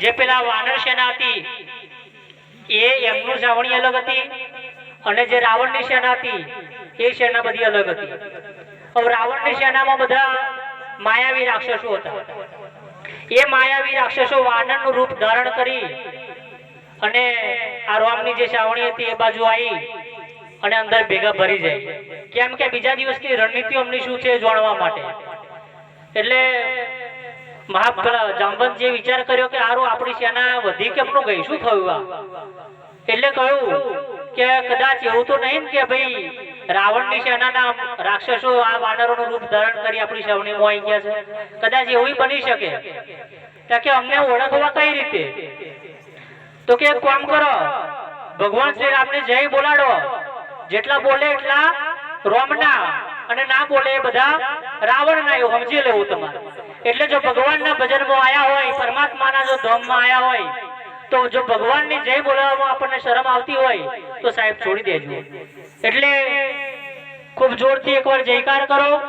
જે પેલા વાનર સેના હતી, એ એમનું સાવણી અલગ હતી અને જે રાવણની સેના હતી, એ સેના બધી અલગ હતી. હવે રાવણની સેનામાં બધા માયાવી રાક્ષસો હતા. એ માયાવી રાક્ષસો વાનરનું રૂપ ધારણ કરી અને આ રામની જે સાવણી હતી એ બાજુ આવી અને અંદર ભેગા ભરી જાય. કેમ કે બીજા દિવસની રણનીતિ અમની શું છે જાણવા માટે. એટલે મહા જાંબત જે વિચાર કર્યો કે આરો આપણી સેના વધી કેમનું ગઈ, શું થયું એટલે કહ્યું કે કદાચ એવું તો નહીં ને કે ભાઈ રાવણની સેનાના રાક્ષસો આ વાનરોનું રૂપ ધારણ કરી આપણી સૌની મોઈ ગયા છે. કદાચ એવું બની શકે. કે અમને ઓળખવા કઈ રીતે? તો કે કામ કરો, ભગવાન શ્રી રામને જય બોલાડો. જેટલા બોલે એટલા રોમના અને ના બોલે બધા રાવણના, એવું સમજી લેવું તમારે. એટલે જો ભગવાનના ભજનમાં આયા હોય, પરમાત્માના જો ધોમમાં આયા હોય, તો જો ભગવાનની જય બોલાવવામાં આપણને શરમ આવતી હોય, તો સાહેબ છોડી દેજો. એટલે ખૂબ જોરથી એકવાર જયકાર કરો.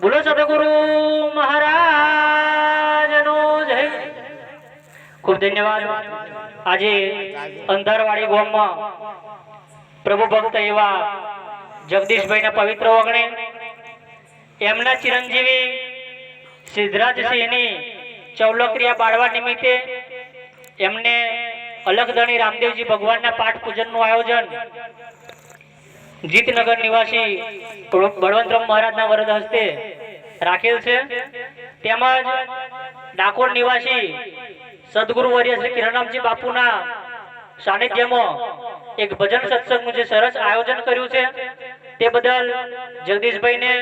બોલો સદગુરુ મહારાજનો જય. ખૂબ ધન્યવાદ. આજે અંધારવાડી ગોમમાં પ્રભુ ભક્ત એવા જગદીશભાઈના પવિત્ર વગણે, એમના ચિરંજીવી સિદ્ધરાજસિંહની ચૌલક્રિયા બાળવા નિમિત્તે એમને અલખધણી રામદેવજી ભગવાનના પાઠ પૂજનનું આયોજન. જીતનગર નિવાસી બળવંતરામ મહારાજના વરદ હસ્તે રાખેલ છે. તેમજ ડાકોર નિવાસી સદગુરુ વર્ય શ્રી કિરણરામજી બાપુના સાનિધ્યમાં એક ભજન સત્સંગનું જે સરસ આયોજન કર્યું છે, તે બદલ જગદીશભાઈને,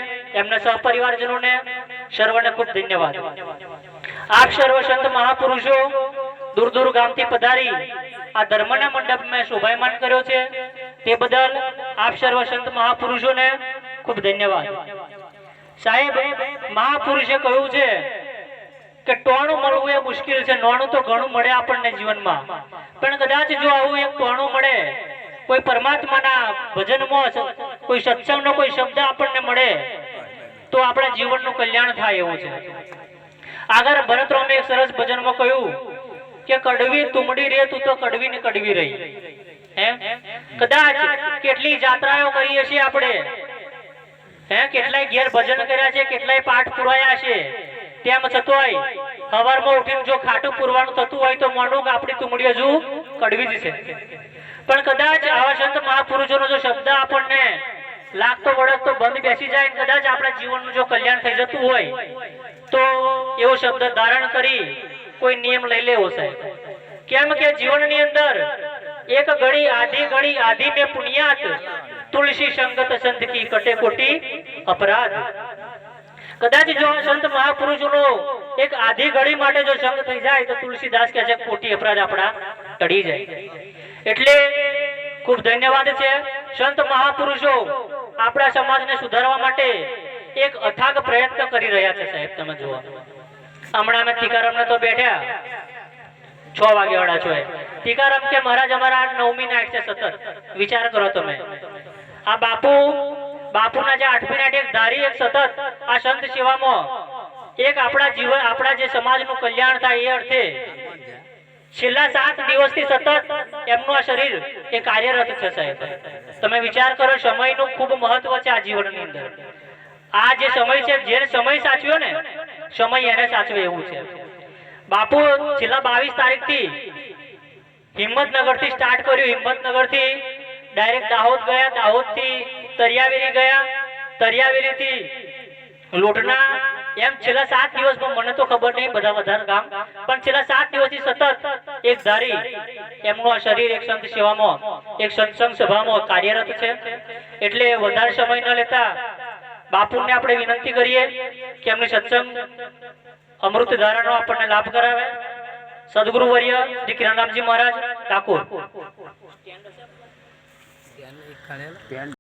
એમના સહપરિવારજનોને સર્વને ખૂબ ધન્યવાદ. આપ સર્વ સંત મહાપુરુષો દૂર દૂર ગામથી પધારી આ ધર્મના મંડપમાં શોભાયમાન કર્યો છે. તે બદલ આપ સર્વ સંત મહાપુરુષોને ખૂબ ધન્યવાદ. સાહેબ, મહાપુરુષે કહ્યું છે કે ટોણું મળવું એ મુશ્કેલ છે, નોણું તો ઘણું મળે આપણને જીવનમાં. પણ કદાચ જો આવું એક ટોણું મળે, કોઈ પરમાત્માના ભજનમાં કોઈ સત્સંગનો કોઈ શબ્દ આપણને મળે તો આપણા જીવનનું કલ્યાણ થાય એવું છે. આગળ ભરતરામે એક સરસ ભજનમાં કહ્યું કે કડવી તુમડી રે, તું તો કડવી ને કડવી રહી. કદાચ કેટલી જાત્રાઓ કરી હશે આપણે. હે? કેટલાય ઘેર ભજન કર્યા છે, કેટલાય પાઠ પુરાયા છે. તેમ છતોય સવારમાં ઉઠીને જો ખાટું પુરવાનું થતું હોય તો મોઢું આપણી તુમડી હજુ કડવી જ છે. પણ કદાચ આવા સંત મહાપુરુષોનો જો શબ્દ આપણને લાગતો વળગતો બંધ બેસી જાય કદાચ આપણા જીવનનું જો કલ્યાણ થઈ જતું હોય, તો એવો શબ્દ ધારણ કરી કોઈ નિયમ લઈ લેવો છે કેમ કે જીવનની અંદર એક ઘડી આધી ઘડી આધી મે પુણ્યાત તુલસી સંગત સંત કી કટે કોટી અપરાધ. કદાચ જો સંત મહાપુરુષોનો એક આધી ઘડી માટે જો સંગ થઈ જાય, તો તુલસીદાસ કહે છે, કોટી અપરાધ આપણા ટળી જાય. એટલે ખૂબ ધન્યવાદ છે સંત મહાપુરુષો આપણા સમાજને સુધારવા માટે એક અથાગ પ્રયત્ન કરી રહ્યા છે સાહેબ, તમે જુઓ. હમણાં અમે ટીકારામને તો બેઠ્યા. છ વાગે વાળા છો ટીકારામ કે મહારાજ, અમારા નવમી નાઈટ છે સતત. વિચાર કરો તમે. આ બાપુ, બાપુના જે આઠમી નાઈટ એક ધારી, એક સતત, આ સંત સેવામાં એક આપણા જીવન આપણા જે સમાજનું કલ્યાણ થાય એ અર્થે છેલ્લા સાત દિવસથી સતત એમનું આ શરીર એ કાર્યરત છે સાહેબ. તમે વિચાર કરો, સમયનું ખૂબ મહત્વ છે આ જીવનની અંદર. આ જે સમય છે, જે સમય સાચવ્યો ને, સમય એને સાચવે એવું છે. બાપુ, છેલ્લા બાવીસ તારીખથી હિંમતનગરથી સ્ટાર્ટ કર્યું. હિંમતનગરથી ડાયરેક્ટ દાહોદ ગયા દાહોદથી તરિયાવેરી ગયા. તરિયાવેરી થી લોટના એમ છેલ્લા સાત દિવસમાં મને તો ખબર નહીં બધા વધારે કામ પણ છેલ્લા સાત દિવસથી સતત એક ધારી એમનું આ શરીર એક સંત સેવામાં એક સત્સંગ સભામાં કાર્યરત છે. એટલે વધારે સમય ન લેતા બાપુને આપણે વિનંતી કરીએ કે એમની સત્સંગ અમૃત ધારાનો આપણને લાભ કરાવે. સદગુરુ વર્ય શ્રી કિરણરામજી મહારાજ ઠાકોર.